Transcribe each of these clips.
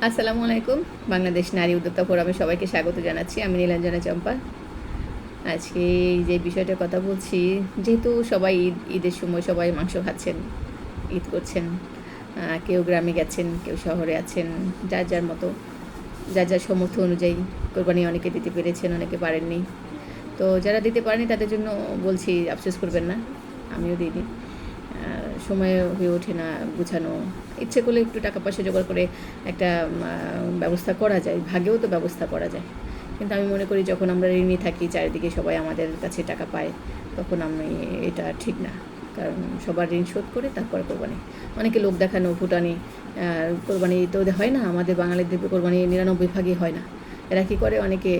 আসসালামু আলাইকুম বাংলাদেশ নারী উদ্যোক্তা ফোরামে সবাইকে স্বাগত জানাচ্ছি। আমি নীলাঞ্জনা চম্পা। আজকে যে বিষয়টার কথা বলছি যেহেতু সবাই ঈদ ঈদের সময় সবাই মাংস খাচ্ছেন ঈদ করছেন কেউ গ্রামে গেছেন কেউ শহরে আছেন যার যার মতো যার যার সমর্থ অনুযায়ী কোরবানি অনেকে দিতে পেরেছেন অনেকে পারেননি। তো যারা দিতে পারেনি তাদের জন্য বলছি আফসোস করবেন না আমিও আহ, সময় হয়ে ওঠে না গুছানো। ইচ্ছে করলে একটু টাকা পয়সা জোগাড় করে একটা ব্যবস্থা করা যায়। ভাগেও তো ব্যবস্থা করা যায়। কিন্তু আমি মনে করি যখন আমরা ঋণী থাকি, চারিদিকে সবাই আমাদের কাছে টাকা পায়, তখন আমি এটা ঠিক না। কারণ সবার ঋণ শোধ করে তারপরে কোরবানি। অনেকে লোক দেখানো, ভুটানি কোরবানি তো হয় না। আমাদের বাঙালিদের কোরবানি নিরানব্বই ভাগই হয় না। এরা কী করে? অনেকে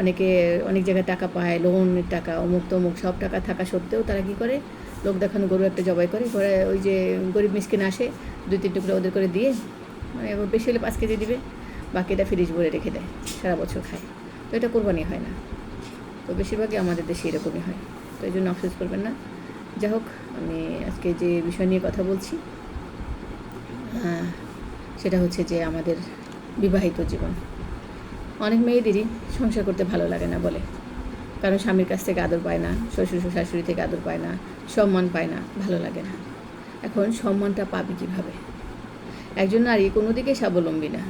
অনেকে অনেক জায়গায় টাকা পায়, লোনের টাকা, অমুক তমুক সব টাকা থাকা সত্ত্বেও তারা কী করে? লোক দেখানো গরু একটা জবাই করে, ঘরে ওই যে গরিব মিসকিন আসে, দুই তিন টুকরো ওদের করে দিয়ে মানে বেশি হলে পাঁচ কেজি দিবে, বাকিটা ফ্রিজ ভরে রেখে দেয়, সারা বছর খায়। তো এটা কোরবানি হয় না। তো বেশিরভাগই আমাদের দেশে এরকমই হয়। তো এই জন্য আফসোস করবেন না। যাই হোক, আমি আজকে যে বিষয় নিয়ে কথা বলছি সেটা হচ্ছে যে আমাদের বিবাহিত জীবন। অনেক মেয়েদেরই সংসার করতে ভালো লাগে না বলে। কারণ স্বামীর কাছ থেকে আদর পায় না, শ্বশুর শাশুড়ি থেকে আদর পায় না, সম্মান পায় না, ভালো লাগে না। এখন সম্মানটা পাবে কীভাবে? একজন নারী কোনো দিকে স্বাবলম্বী না।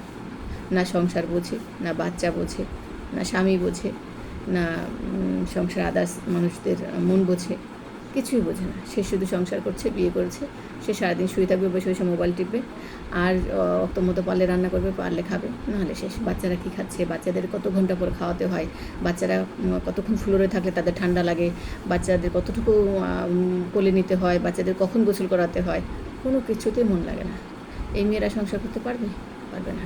না সংসার বোঝে, না বাচ্চা বোঝে, না স্বামী বোঝে, না সংসার আদার্স মানুষদের মন বোঝে। কিছুই বোঝে না। সে শুধু সংসার করছে, বিয়ে করেছে, সে সারাদিন শুয়ে থাকবে, বসে বসে মোবাইল টিপবে, আর মতো পারলে রান্না করবে, পারলে খাবে, নাহলে শেষ। বাচ্চারা কী খাচ্ছে? বাচ্চাদের কত ঘণ্টা পর খাওয়াতে হয়? বাচ্চারা কতক্ষণ ফ্লোরে থাকলে তাদের ঠান্ডা লাগে? বাচ্চাদের কতটুকু কোলে নিতে হয়? বাচ্চাদের কখন গোসল করাতে হয়? কোনো কিছুতেই মন লাগে না। এই মেয়েরা সংসার করতে পারবে? পারবে না।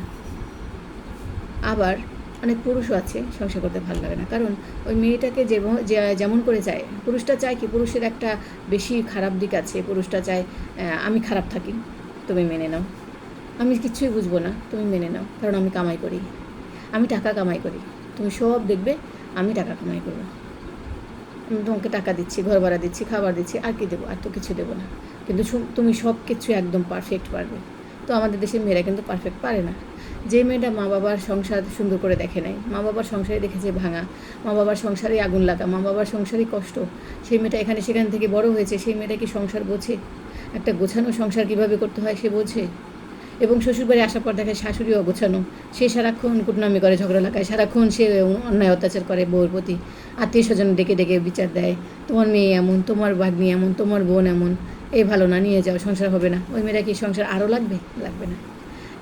আবার অনেক পুরুষও আছে, সংসার করতে ভালো লাগে না। কারণ ওই মেয়েটাকে যে- যেমন করে চায়, পুরুষটা চায় কি, পুরুষের একটা বেশি খারাপ দিক আছে, পুরুষটা চায় আমি খারাপ থাকি, তুমি মেনে নাও। আমি কিছুই বুঝব না, তুমি মেনে নাও, কারণ আমি কামাই করি। আমি টাকা কামাই করি, তুমি সব দেখবে, আমি টাকা কামাই করব। আমি তোমাকে টাকা দিচ্ছি ঘর ভাড়া দিচ্ছি, খাবার দিচ্ছি, আর কি দেবো, আর তো কিছু দেবো না। কিন্তু তুমি সব কিছু একদম পারফেক্ট পারবে। তো আমাদের দেশের মেয়েরা কিন্তু পারফেক্ট পারে না। যে মেয়েটা মা বাবার সংসার সুন্দর করে দেখে নাই, মা বাবার সংসারে দেখেছে ভাঙা, মা বাবার সংসারে আগুন লাগা, মা বাবার সংসারই কষ্ট। সেই মেয়েটা এখানে সেখান থেকে বড় হয়েছে, সেই মেয়েটা কি সংসার বোঝে? একটা গোছানো সংসার কীভাবে করতে হয় সে বোঝে? এবং শ্বশুরবাড়ি আসার পর দেখে শাশুড়িও গোছানো। সে সারাক্ষণ কুটনামি করে, ঝগড়া লাগায়, সারাক্ষণ সে অন্যায় অত্যাচার করে বউর প্রতি। আত্মীয় স্বজন ডেকে ডেকে বিচার দেয়, তোমার মেয়ে এমন, তোমার ভাগ্নি এমন, তোমার বোন এমন, এই ভালো না, নিয়ে যাও, সংসার হবে না। ওই মেয়েরা কি সংসার আরও লাগবে? লাগবে না।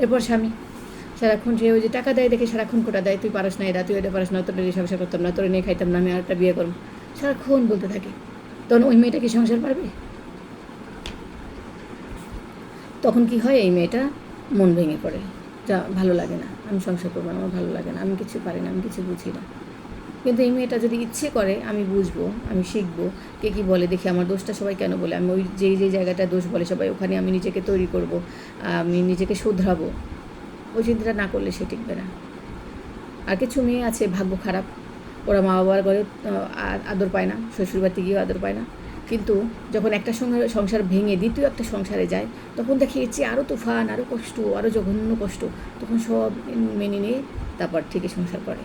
এরপর স্বামী সারাক্ষণ সে ওই যে টাকা দেয় দেখে সারাক্ষণ কোটা দেয়, তুই পারস না এটা তুই এটা পারস না, তোর নিয়ে সংসার করতাম না, তোর নিয়ে খাইতাম না, আমি আরেকটা বিয়ে করব। সারাক্ষণ বলতে থাকে। তখন ওই মেয়েটা কি সংসার পারবে? তখন কি হয়, এই মেয়েটা মন ভেঙে পড়ে। যা, ভালো লাগে না, আমি সংসার করব না, আমার ভালো লাগে না, আমি কিছু পারি না, আমি কিছু বুঝি না। কিন্তু এই মেয়েটা যদি ইচ্ছে করে, আমি বুঝব, আমি শিখব, কে কী বলে, দেখি আমার দোষটা সবাই কেন বলে। আমি ওই যেই যেই জায়গাটা দোষ বলে সবাই, ওখানে আমি নিজেকে তৈরি করব, আমি নিজেকে শুধরাবো। ওই চিন্তাটা না করলে সে টিকবে না। আর কিছু মেয়ে আছে, ভাগ্য খারাপ। ওরা মা বাবার ঘরে আদর পায় না, শ্বশুরবাড়িতে গিয়েও আদর পায় না। কিন্তু যখন একটা সঙ্গে সংসার ভেঙে দ্বিতীয় একটা সংসারে যায়, তখন দেখি এর আরও তুফান আরও কষ্ট আরও জঘন্য কষ্ট। তখন সব মেনে নিয়ে তারপর ঠিকই সংসার করে।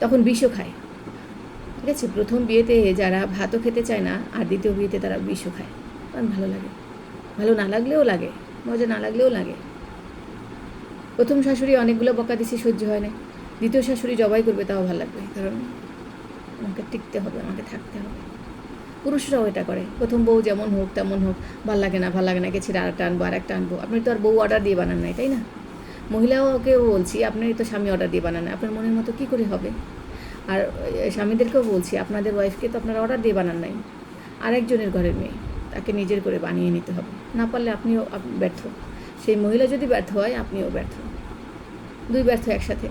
তখন বিষও খায়। ঠিক আছে, প্রথম বিয়েতে যারা ভাতও খেতে চায় না, আর দ্বিতীয় বিয়েতে তারা বিষও খায়। কারণ ভালো লাগে। ভালো না লাগলেও লাগে, মজা না লাগলেও লাগে। প্রথম শাশুড়ি অনেকগুলো বকা দিছে, সহ্য হয় না দ্বিতীয় শাশুড়ি জবাই করবে, তাও ভালো লাগবে। কারণ আমাকে টিকতে হবে, আমাকে থাকতে হবে। পুরুষরাও এটা করে। প্রথম বউ যেমন হোক, তেমন হোক, ভালো লাগে না, ভালো লাগে না, গেছি আর একটা আনব, আর একটা আনব। আপনি তো আর বউ অর্ডার দিয়ে বানান নাই, তাই না? মহিলাকেও বলছি, আপনারই তো স্বামী অর্ডার দিয়ে বানান আপনার মনের মতো কী করে হবে? আর স্বামীদেরকেও বলছি, আপনাদের ওয়াইফকে তো আপনারা অর্ডার দিয়ে বানান নাই। আরেকজনের ঘরের মেয়ে, তাকে নিজের করে বানিয়ে নিতে হবে। না পারলে আপনিও ব্যর্থ। সেই মহিলা যদি ব্যর্থ হয়, আপনিও ব্যর্থ। দুই ব্যর্থ একসাথে।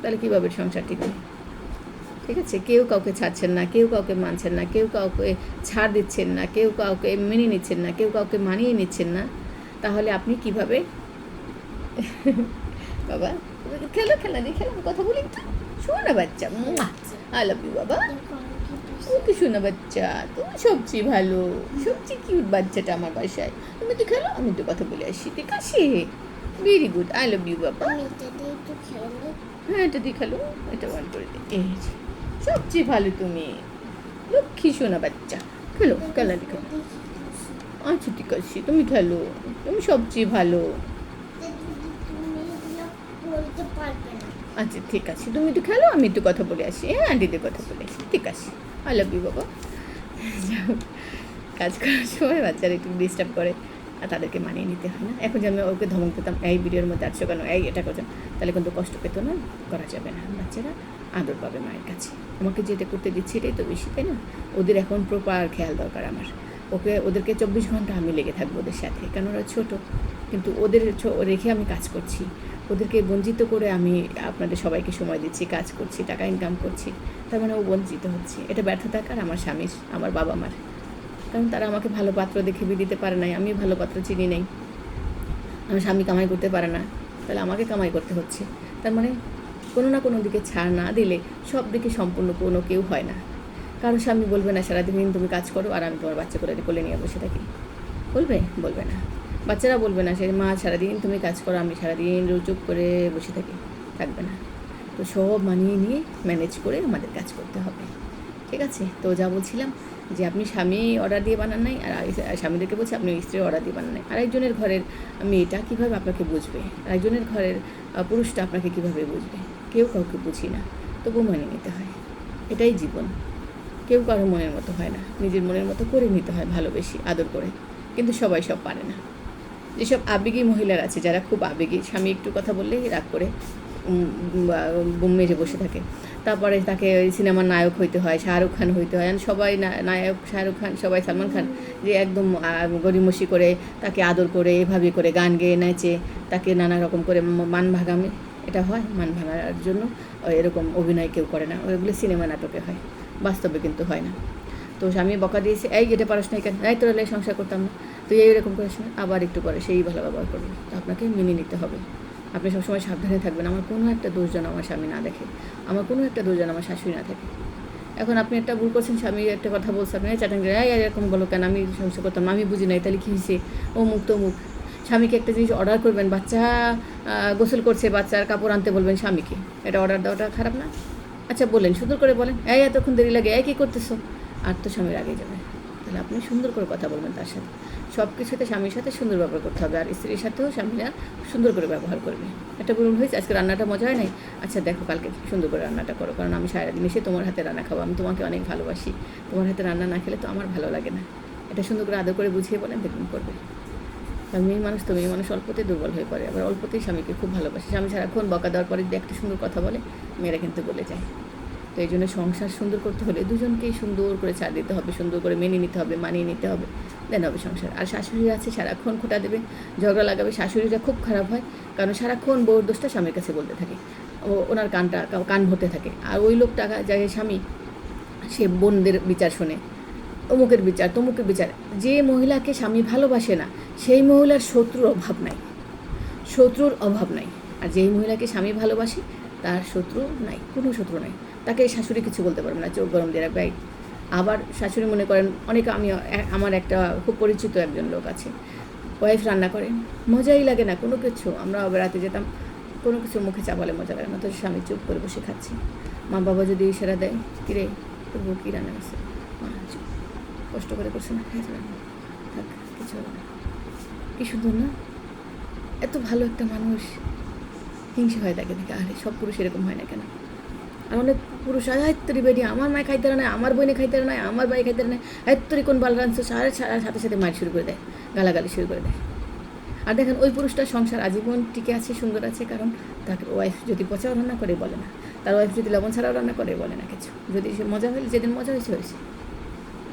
তাহলে কীভাবে সংসার টিকবে? ঠিক আছে, কেউ কাউকে ছাড়ছেন না, কেউ কাউকে মানছেন না, কেউ কাউকে ছাড় দিচ্ছেন না, কেউ কাউকে মেনে নিচ্ছেন না, কেউ কাউকে মানিয়ে নিচ্ছেন না, তাহলে আপনি কীভাবে? বাবা, খেলো, খেলা, দিয়ে খেলো কথা বলি শোনো না বাচ্চা আই লাভ ইউ বাবা। ও কি শোনো বাচ্চা, তুমি সবচেয়ে ভালো, সবচেয়ে কিউট বাচ্চাটা আমার বাসায়। তুমি তো খেলো, আমি তো কথা বলে আসি, ঠিক আছে? Very good I love you বাবা খেলে হ্যাঁ এটা দিয়ে খেলো। এটা অন করে দিই এই সবচেয়ে ভালো তুমি লক্ষ্মী শোনা বাচ্চা। খেলো খেলা দেখো। আচ্ছা ঠিক আছে তুমি খেলো। তুমি সবচেয়ে ভালো। আচ্ছা ঠিক আছে। তুমি একটু খেলো আমি একটু কথা বলে আসি। হ্যাঁ আন্টিদের কথা বলে আসি। ঠিক আছে। আই লাভ ইউ বাবা কাজ করার সময় বাচ্চারা একটু ডিস্টার্ব করে। তাদেরকে মানিয়ে নিতে হয় না। এখন যে আমি ওকে ধমক দিতাম, এই ভিডিওর মধ্যে আটশো কেন? এই এটা করছেন তাহলে কিন্তু কষ্ট পেত না, করা যাবে না। বাচ্চারা আদর পাবে মায়ের কাছে। আমাকে যেটা করতে দিচ্ছি এটাই তো বেশি, তাই না? ওদের এখন প্রপার খেয়াল দরকার আমার। ওকে, ওদেরকে চব্বিশ ঘণ্টা আমি লেগে থাকব ওদের সাথে কেন ওরা ছোটো। কিন্তু ওদের রেখে আমি কাজ করছি। ওদেরকে বঞ্চিত করে আমি আপনাদের সবাইকে সময় দিচ্ছি, কাজ করছি, টাকা ইনকাম করছি। তার মানে ও বঞ্চিত হচ্ছে। এটা ব্যর্থতা কার আমার স্বামীর, আমার বাবা মার কারণ তারা আমাকে ভালো পাত্র দেখে বিয়ে দিতে পারে নাই আমি ভালো পাত্র চিনি নেই। আমার স্বামী কামাই করতে পারে না, তাহলে আমাকে কামাই করতে হচ্ছে। তার মানে কোনো না কোনো দিকে ছাড় না দিলে সব দিকে সম্পূর্ণ কোনো কেউ হয় না। কারও স্বামী বলবে না, সারাদিন তুমি কাজ করো আর আমি তোমার বাচ্চা করে কোলে নিয়ে বসে থাকি বলবে? বলবে না। বাচ্চারা বলবে না, সে মা, সারাদিন তুমি কাজ করো, আমি সারাদিন চুপ করে বসে থাকি। থাকবে না। তো সব মানিয়ে নিয়ে ম্যানেজ করে আমাদের কাজ করতে হবে। ঠিক আছে? তো যা বলছিলাম যে আপনি স্বামী অর্ডার দিয়ে বানান নাই, আর স্বামীদেরকে বলছি, আপনি স্ত্রী অর্ডার দিয়ে বানান নাই। আরেকজনের ঘরের মেয়েটা কীভাবে আপনাকে বুঝবে? আরেকজনের ঘরের পুরুষটা আপনাকে কীভাবে বুঝবে? কেউ কাউকে বুঝি না। তবু মেনে নিতে হয়। এটাই জীবন। কেউ কারও মনের মতো হয় না। নিজের মনের মতো করে নিতে হয়, ভালোবেসে, আদর করে। কিন্তু সবাই সব পারে না। যেসব আবেগী মহিলার আছে, যারা খুব আবেগী, স্বামী একটু কথা বললেই রাগ করে মেরে বসে থাকে। তারপরে তাকে সিনেমার নায়ক হইতে হয়, শাহরুখ খান হইতে হয়। সবাই না- নায়ক, শাহরুখ খান, সবাই সালমান খান যে একদম গরিমসি করে তাকে আদর করে, এভাবে করে গান গেয়ে নাচে, তাকে নানা রকম করে মান ভাগামে এটা হয় মান ভাঙার জন্য। এরকম অভিনয় কেউ করে না। ওইগুলো সিনেমা নাটকে হয়। বাস্তবে কিন্তু হয় না। তো স্বামী বকা দিয়েছে, এই এটা পারস না কেন? এই তোর সংসার করতাম না। তুই এইরকম করিস না আবার একটু পরে সেই ভালো ব্যবহার করবে। আপনাকে মেনে নিতে হবে। আপনি সবসময় সাবধানে থাকবেন। আমার কোনো একটা দোষ যেন আমার স্বামী না দেখে। আমার কোনো একটা দোষ যেন আমার শাশুড়ি না থাকে এখন আপনি একটা ভুল করছেন, স্বামী একটা কথা বলছে আপনি এই এরকম বলো কেন? আমি সংসার করতাম, আমি বুঝি নাই, তাহলে কী হয়েছে? ও মুখ তো মুখ স্বামীকে একটা জিনিস অর্ডার করবেন, বাচ্চা গোসল করছে, বাচ্চার কাপড় আনতে বলবেন স্বামীকে। এটা অর্ডার দেওয়াটা খারাপ না? আচ্ছা বলেন, সুন্দর করে বলেন, এই, এতক্ষণ দেরি লাগে, এই, কী করতেছো? আর তো স্বামীর আগে যাবে। তাহলে আপনি সুন্দর করে কথা বলবেন তার সাথে। সব কিছুতে স্বামীর সাথে সুন্দর ব্যবহার করতে হবে, আর স্ত্রীর সাথেও স্বামীরা সুন্দর করে ব্যবহার করবে। একটা বলুন হয়েছে? আজকে রান্নাটা মজা হয় নাই? আচ্ছা দেখো কালকে সুন্দর করে রান্নাটা করো, কারণ আমি সারাদিন এসে তোমার হাতে রান্না খাব, আমি তোমাকে অনেক ভালোবাসি। তোমার হাতে রান্না না খেলে তো আমার ভালো লাগে না। এটা সুন্দর করে আদর করে বুঝিয়ে বলেন দেখুন করবে। আর মেয়ে মানুষ তো, মেয়ে মানুষ অল্পতেই দুর্বল হয়ে পড়ে, আবার অল্পতেই স্বামীকে খুব ভালোবাসে। স্বামী সারাক্ষণ বকা দেওয়ার পরে যদি একটা সুন্দর কথা বলে, মেয়েরা কিন্তু বলে যায়। তো এই জন্য সংসার সুন্দর করতে হলে দুজনকেই সুন্দর করে ছাড় দিতে হবে, সুন্দর করে মেনে নিতে হবে, মানিয়ে নিতে হবে, দেন হবে সংসার। আর শাশুড়ি আছে, সারাক্ষণ খোটা দেবে, ঝগড়া লাগাবে, শাশুড়িটা খুব খারাপ হয়, কারণ সারাক্ষণ বউর দোষটা স্বামীর কাছে বলতে থাকে, ও ওনার কানটা কান ভরতে থাকে। আর ওই লোকটা যায় স্বামী, সে বোনদের বিচার শোনে, অমুকের বিচার, তমুকের বিচার। যে মহিলাকে স্বামী ভালোবাসে না, সেই মহিলার শত্রুর অভাব নাই, শত্রুর অভাব নাই। আর যেই মহিলাকে স্বামী ভালোবাসে তার শত্রু নাই, কোনো শত্রু নাই। তাকে শাশুড়ি কিছু বলতে পারবে না, চোখ গরম দিয়ে রাখবে। আবার শাশুড়ি মনে করেন, অনেক আমি আমার একটা খুব পরিচিত একজন লোক আছে। ওয়াইফ রান্না করে, মজাই লাগে না, কোনো কিছু। আমরা বেড়াতে যেতাম, কোনো কিছু মুখে চাপালে মজা লাগে না, তো স্বামী চুপ করে বসে খাচ্ছি। মা বাবা যদি ইশারা দেয়, কিরে, তোর কী রান্না করছে? মা কষ্ট করে করছে না, খাইতে রান্না থাক, কিছু হবে না। কি সুন্দর না? এত ভালো একটা মানুষ। হিংসে হয় থাকে দেখে আরে সব পুরুষ এরকম হয় না কেন? আর অনেক পুরুষ আয়ত্তরি বেরিয়ে আমার মায় খাইতে না, আমার বইনে খাইতে না, আমার ভাই খাইতে না আয়ত্তরি কোন বাল রাঁধছো? সারা সাথে সাথে মার শুরু করে দেয়, গালাগালি শুরু করে দেয়। আর দেখেন, ওই পুরুষটার সংসার আজীবন টিকে আছে, সুন্দর আছে, কারণ তাকে ওয়াইফ যদি পচাও রান্না করে, বলে না। তার ওয়াইফ যদি লবণ ছাড়াও রান্না করে, বলে না কিছু। যদি সে মজা হলে, যেদিন মজা হয়েছে হয়েছে।